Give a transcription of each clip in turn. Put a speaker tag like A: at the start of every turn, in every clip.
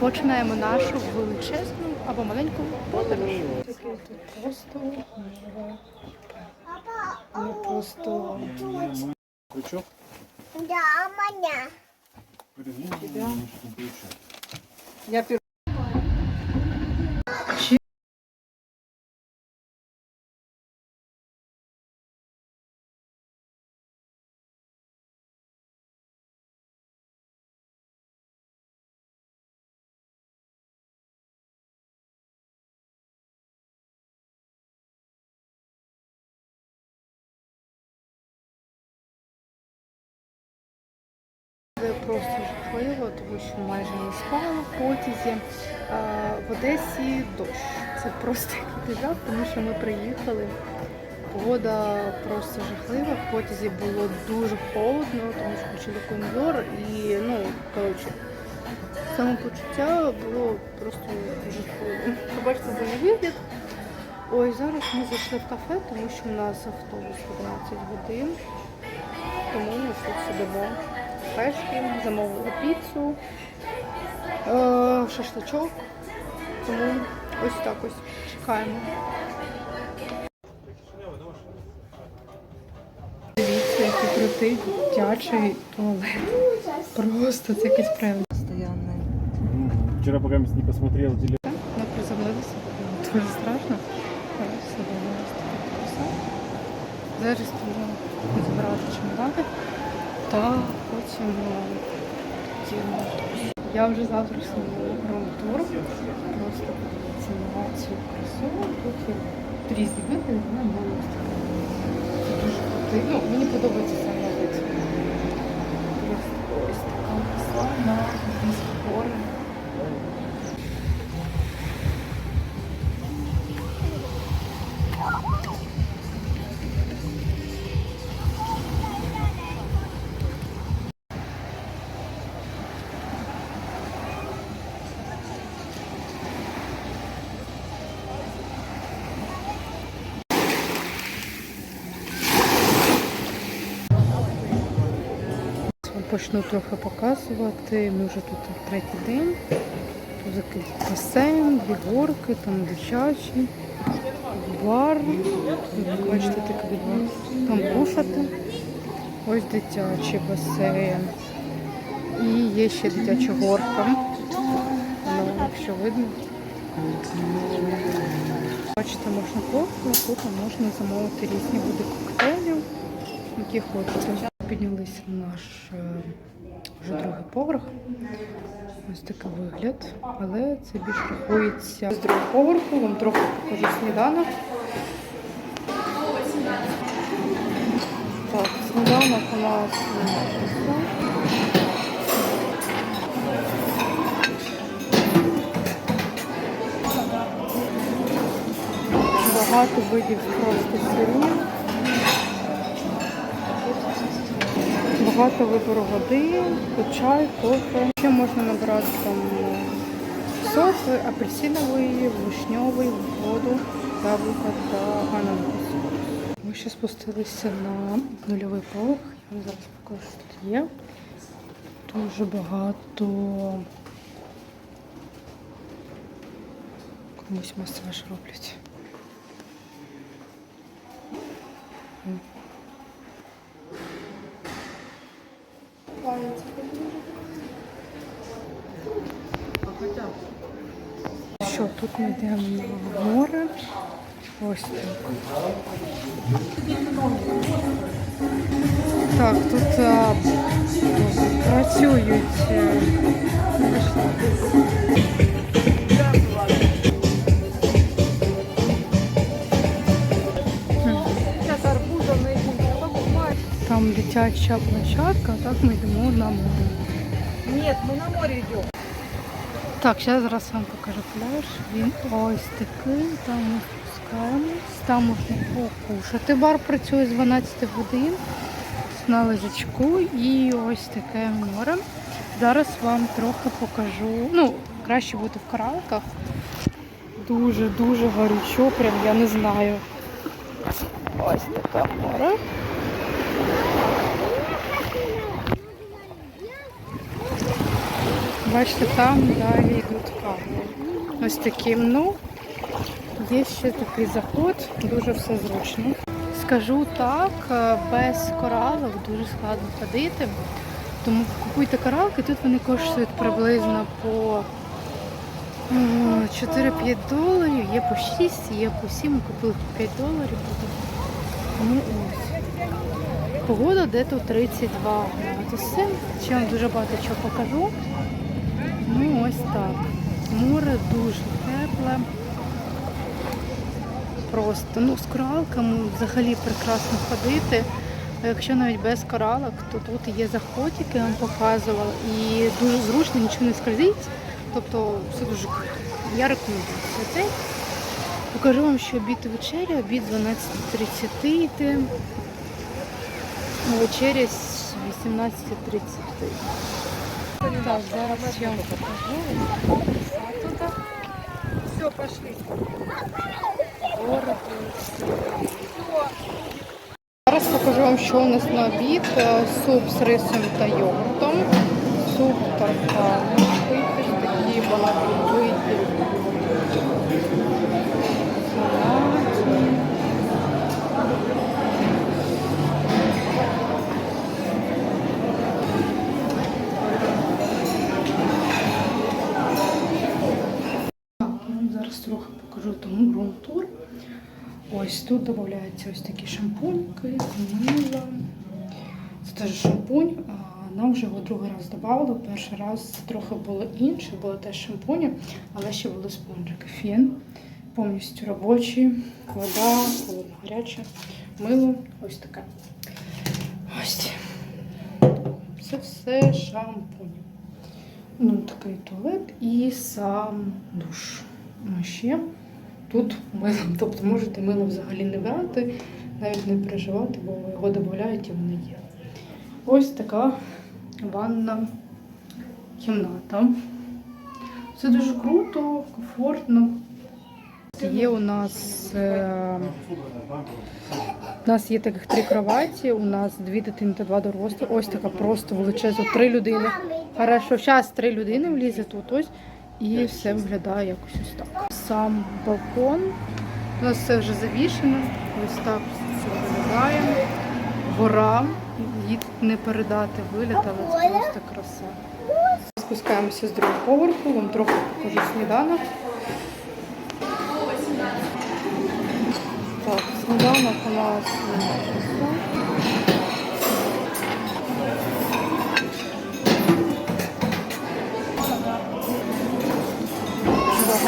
A: починаємо нашу величезну або маленьку подорож. Таке тут просто не просто
B: Крючок?
C: Да, маня.
B: Перезвонил,
D: Я.
A: Це просто жахливо, тому що майже не спала в потязі. В Одесі дощ. Це просто жах, тому що ми приїхали. Погода просто жахлива. В потязі було дуже холодно, тому що включили кондор і ну коротше. Самопочуття було просто жахливо. Побачите за мій вигляд. Ой, зараз ми зайшли в кафе, тому що у нас автобус в 11 годин. Тому ми тут сидимо пешки, замовили піцу, е, шашличок. Тому ось так ось чекаємо. Дивіться, який крутий дитячий туалет. Просто це якийсь прям.
D: Постоянная.
B: Вчера пока не посмотрел телефон.
A: Ми приземлилися, дуже страшно. Зараз будемо збирати чемодани та е, їдемо. Я вже завтра сниму рум-тур. Просто подивіться на цю красу. Тут є різні види, вона. Це дуже крутий. Ну, мені подобається саме вид. Почну трохи показувати. Ми вже тут третій день. Тут такий басейн, горки, там дитячі, бар. Тут, Бачите, такий. Там кушати. Ось дитячий басейн. І є ще дитяча горка. Ну, якщо видно. Бачите, можна кофе, тут можна замовити різні види коктейлів, які хочете. Піднялися на наш е, вже другий поверх. Ось такий вигляд, але це більш рахується з другого поверху. Вам трохи покажу сніданок. Так, сніданок у нас. Багато видів просто сирів. Багато вибору води, чай, кофе. Ще можна набрати там сок апельсиновий, вишньовий, воду, яблука та ананас. Ми ще спустилися на нульовий поверх. Я вам зараз покажу, що тут є. Дуже багато комусь масаж роблять. Що, тут ми йдемо на море. Ось так. Так, тут а, працюють. Там дитяча площадка, а так ми йдемо на море.
D: Нет, мы на море идем.
A: Так, зараз вам покажу пляж. Він ось такий, там ми спускаємось, там можна покушати. Бар працює з 12 годин на лежачку і ось таке море. Зараз вам трохи покажу. Ну, краще бути в каралках. Дуже-дуже горячо, прям я не знаю. Ось таке море. Бачите, там далі йдуть кавли. Ось такі. Ну, є ще такий заход, дуже все зручно. Скажу так, е, без коралок дуже складно ходити. Тому купуйте коралки, тут вони коштують приблизно по е, 4-5 доларів, є по 6, є по 7, ми купили по 5 доларів. Ну ось. Погода де тут 32 градуси. Ще вам дуже багато чого покажу. Ну ось так. Море дуже тепле. Просто ну з коралками взагалі прекрасно ходити. Якщо навіть без коралок, то тут є заход, який я вам показувала, і дуже зручно, нічого не скользить. Тобто все дуже круто. Я рекомендую це. Покажу вам, що обід і вечеря, обід 12.30 йде, вечеря з 18.30. Так, зараз я вам покажу.
D: Все, пошли.
A: Зараз покажу вам, що у нас на обід. Е, Суп з рисом та йогуртом. Суп. Вийти такі багатовиті. Тут додається ось такі шампуньки, мило. Це теж шампунь. Нам вже його другий раз додавали. Перший раз трохи було інше, було теж шампуні, але ще були спонжики. Фен повністю робочий, вода, холодно гаряча, мило. Ось таке. Ось. Це все шампунь. Ну, такий туалет і сам душ. А ще тут мило. Тобто можете мило взагалі не брати, навіть не переживати, бо його додають і воно є. Ось така ванна кімната. Це дуже круто, комфортно. Є у нас, е, у нас є таких три кроваті, у нас дві дитини та два дорослі. Ось така просто величезна, три людини. Хорошо, зараз три людини влізе тут ось. І все виглядає якось ось так. Сам балкон. У нас все вже завішено. Ось так все виглядає. Гора. Її не передати вигляд, але це просто краса. Спускаємося з другого поверху, вам трохи покажу сніданок. Так, сніданок у нас.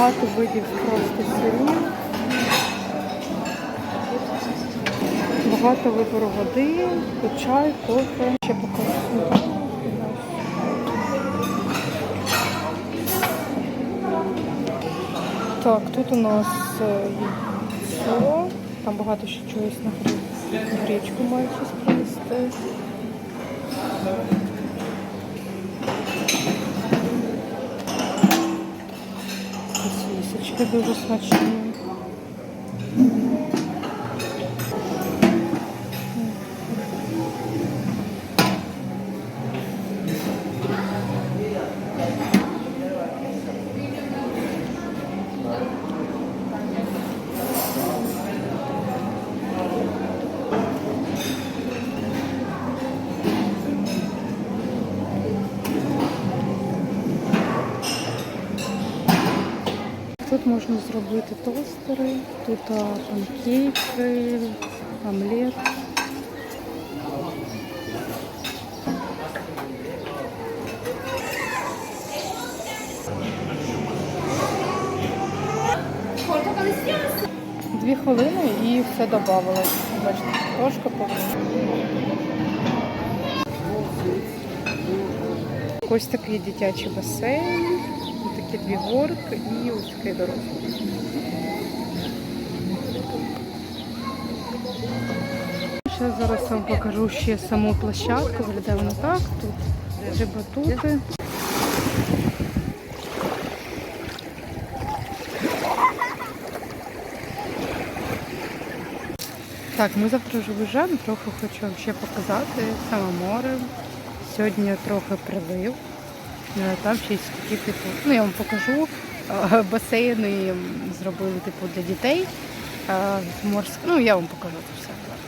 A: Багато видів просто сирів. Багато вибору води, чай, кофе. Ще покажу. Так, тут у нас е. Там багато ще чогось на гречку мають щось принести. Дуже смачні. Можна зробити тостери, тут панкейки, омлет. Дві хвилини і все додавалось. Бачите, трошки повинна. Ось такий дитячий басейн, дві горки і ось такий дорослий. Ще зараз вам покажу ще саму площадку. Виглядає вона так. Тут три батути. Так, ми завтра вже виїжджаємо, трохи хочу вам ще показати саме море. Сьогодні трохи прилив. Е, Там ще й такі, типу, ну я вам покажу. е, Басейни зробили типу для дітей. е, Морськ... Ну, я вам покажу це все зараз.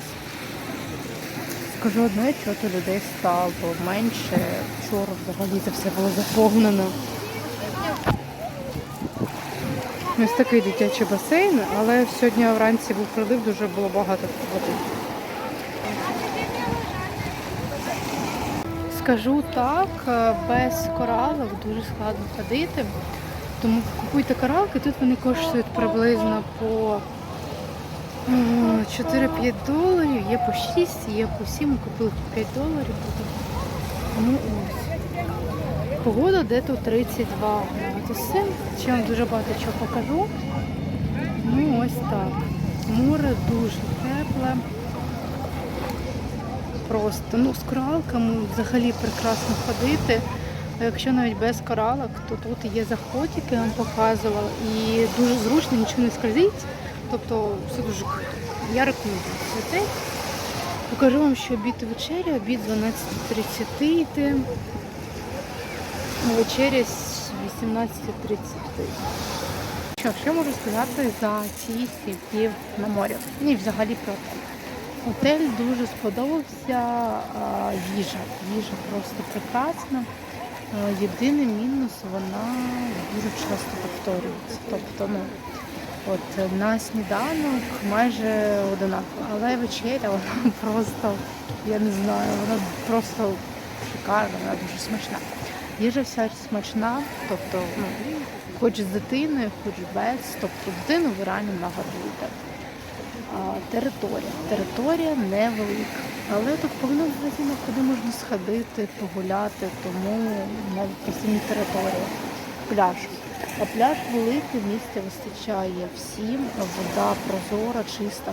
A: Скажу одне, що то людей стало менше. Вчора взагалі це все було заповнено. Ось такий дитячий басейн, але сьогодні вранці був прилив, дуже було багато води. Скажу так, е, без коралок дуже складно ходити. Тому купуйте коралки, тут вони коштують приблизно по е, 4-5 доларів, є по 6, є по 7, купили по 5 доларів. Ну ось. Погода де тут 32 градуси. Ще вам дуже багато чого покажу. Ну ось так. Море дуже тепле. Просто ну, з коралками взагалі прекрасно ходити. Якщо навіть без коралок, то тут є заходики, я вам показувала, і дуже зручно, нічого не скользить. Тобто все дуже круто. Я рекомендую це. Покажу вам, що обід і вечеря, обід 12.30 йде, вечеря з 18.30. Що, що можу сказати за ці сім на морі? Ну і взагалі про отель. Отель дуже сподобався, їжа. Їжа просто прекрасна. Єдиний мінус вона дуже часто повторюється. Тобто, ну, от на сніданок майже одинаково, але вечеря вона просто, я не знаю, вона просто шикарна, вона дуже смачна. Їжа вся смачна, тобто, ну, хоч з дитиною, хоч без, тобто дитину ви реально нагодуєте. Територія. Територія невелика. Але тут повно магазинів, куди можна сходити, погуляти, тому навіть по самій території. Пляж. А пляж великий, місця вистачає всім, вода прозора, чиста.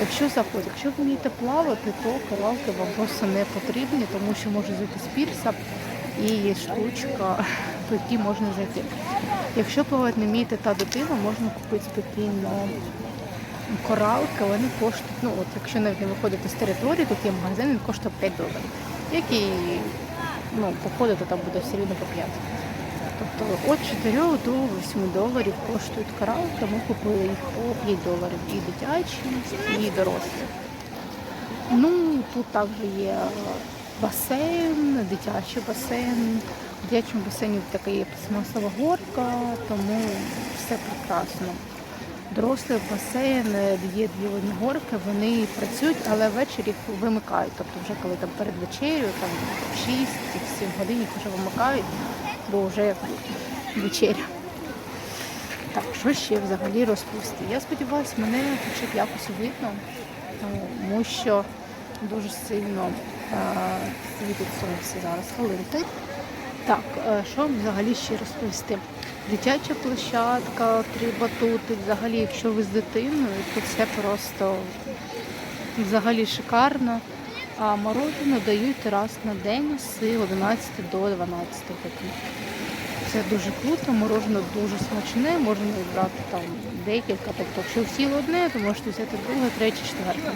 A: Якщо заходить, якщо вмієте плавати, то коралки вам просто не потрібні, тому що може зайти з пірса і є штучка, по якій можна зайти. Якщо плавати не вмієте та дитина, можна купити спокійно коралки, вони коштують, ну от якщо навіть не виходити з території, тут є магазин, він коштує 5 доларів. Який ну, походити там буде все рівно по 5. Тобто від 4 до 8 доларів коштують коралки, ми купили їх по 5 доларів і дитячі, і дорослі. Ну, тут також є басейн, дитячий басейн. В дитячому басейні така є пластмасова горка, тому все прекрасно. Дорослий басейн, є дві горки, вони працюють, але ввечері їх вимикають. Тобто вже коли там перед вечерею, там в 6-7 годин їх вже вимикають, бо вже вечеря. Так, що ще взагалі розповісти? Я сподіваюся, мене хоча б якось видно, тому що дуже сильно е, світить сонце зараз хвилинки. Так, е, що взагалі ще розповісти? Дитяча площадка, три батути. Взагалі, якщо ви з дитиною, то це просто взагалі шикарно. А мороженое дають раз на день з 11 до 12 годин. Це дуже круто, мороженое дуже смачне, можна брати там декілька. Тобто, якщо всі одне, то можете взяти друге, третє, четверте.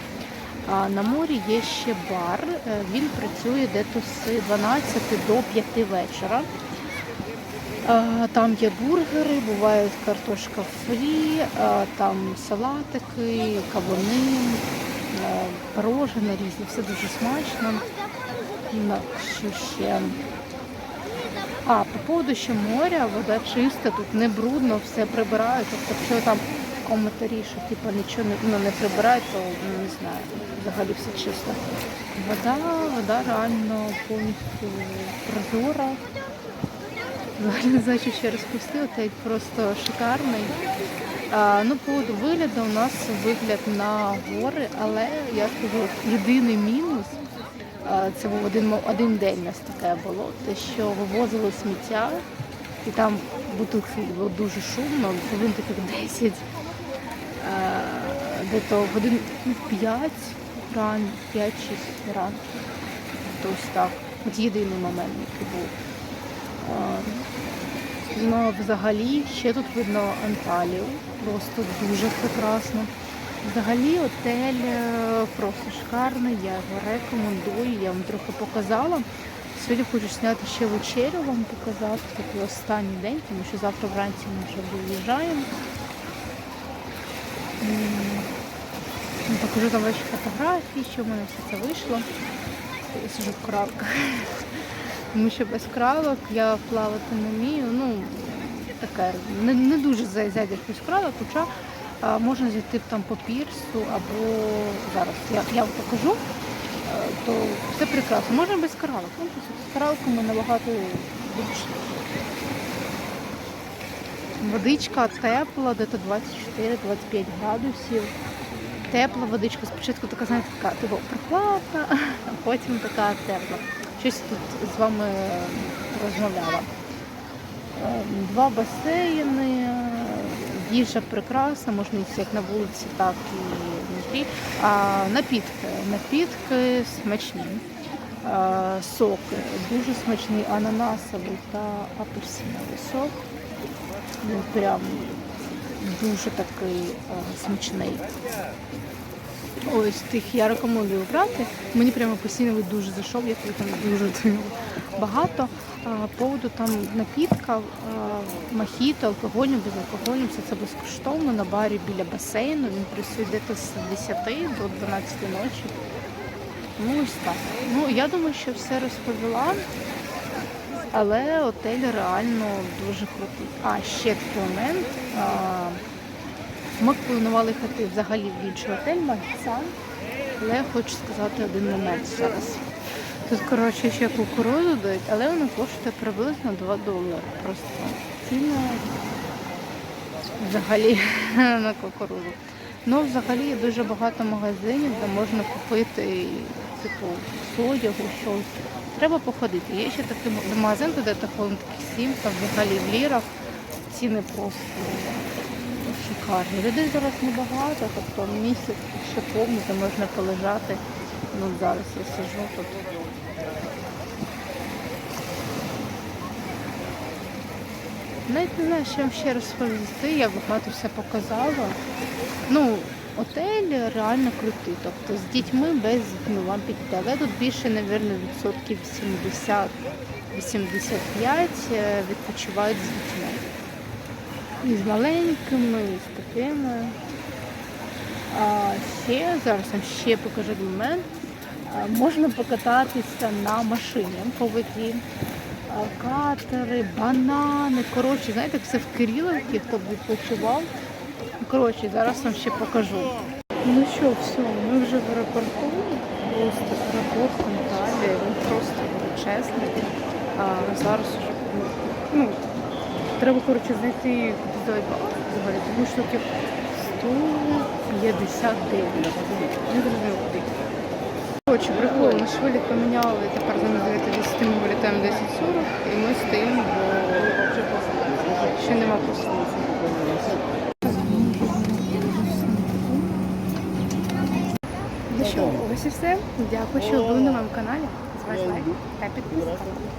A: А на морі є ще бар. е, Він працює десь з 12 до 5 вечора. Е, Там є бургери, буває картошка фрі, е, там салатики, кавуни, е, пирожне різні, все дуже смачно. Що ще? А, по поводу ще моря, вода чиста, тут не брудно, все прибирають. Тобто, якщо там коментарі, що типу, нічого не, ну, не прибирають, то ну, не знаю, взагалі все чисто. Вода, вода реально повністю прозора. Взагалі що ще розпустити, отель просто шикарний. А, ну, по вигляду у нас вигляд на гори, але я скажу, єдиний мінус. а, Це був один, один день у нас таке було, те, що вивозили сміття, і там було дуже шумно, хвилин таких 10, а, де-то годин ну, 5 ран, 5-6 ран. Тобто так. От єдиний момент, який був. Ну, взагалі, ще тут видно Анталію, просто дуже прекрасно. Взагалі отель е, просто шикарний, я його рекомендую, я вам трохи показала. Сьогодні хочу зняти ще вечерю вам показати, такий останній день, тому що завтра вранці ми вже виїжджаємо. Ну, Покажу там ваші фотографії, що в мене все це вийшло. Я сижу в кралках. Тому що без кралок я плавати не вмію. Ну, таке, не, не дуже за- зайдеш без кралок, хоча а, можна зайти там по пірсу або зараз я, я вам покажу, е, то все прекрасно. Можна без кралок. Ну, з кралками набагато більше. Водичка тепла, де-то 24-25 градусів. Тепла водичка. Спочатку така, знаєте, така типу, прохладна, а потім така тепла. Щось тут з вами розмовляла. Е, Два басейни, їжа прекрасна, можна їсти як на вулиці, так і внутрі. А напітки. Напітки смачні. Е, Соки дуже смачний ананасовий та апельсиновий сок. Він прям дуже такий е, смачний. Ось тих я рекомендую брати. Мені прямо постійно дуже зайшов, я там дуже багато. Поводу там напітка, а, мохіто, алкогольні, безалкогольні, все це безкоштовно на барі біля басейну. Він працює десь з 10 до 12 ночі. Ну ось так. Ну я думаю, що все розповіла. Але отель реально дуже крутий. А ще такий момент. Ми планували їхати взагалі в інший готель Магісан, але я хочу сказати один момент зараз. Тут, коротше, ще кукурудзу дають, але вона коштує приблизно 2 долари. Просто ціна взагалі на кукурудзу. Ну, взагалі є дуже багато магазинів, де можна купити типу з одягу, щось. Треба походити. Є ще такий магазин, де такий сім, там взагалі в лірах ціни просто шикарні. Людей зараз небагато, тобто місяць ще повний, де можна полежати. Ну зараз я сижу тут. Навіть не знаю, що вам ще розповісти, я багато все показала. Ну, отель реально крутий. Тобто з дітьми без ну, вам підійти. Але тут більше, мабуть, відсотків 70-85 е, відпочивають з дітьми. І з маленькими, і з А ще зараз вам ще покажу момент. Можна покататися на машині по воді. Катери, банани. Коротше, знаєте, все в Кирилівці, хто б відпочивав. Коротше, зараз вам ще покажу. Ну що, все, ми вже в аеропорту. Просто аеропорт Анталія, він просто величезний. А зараз вже ну, треба коротше знайти куди взагалі, тому що таки 159. Не зрозуміло куди. Коротше, прикол, наш виліт поміняли, тепер замість 9.10 ми вилітаємо 10.40 і ми стоїмо, бо ще нема послуги. Ну що, ось і все. Дякую, що були на моєму каналі. З вас лайк та підписка.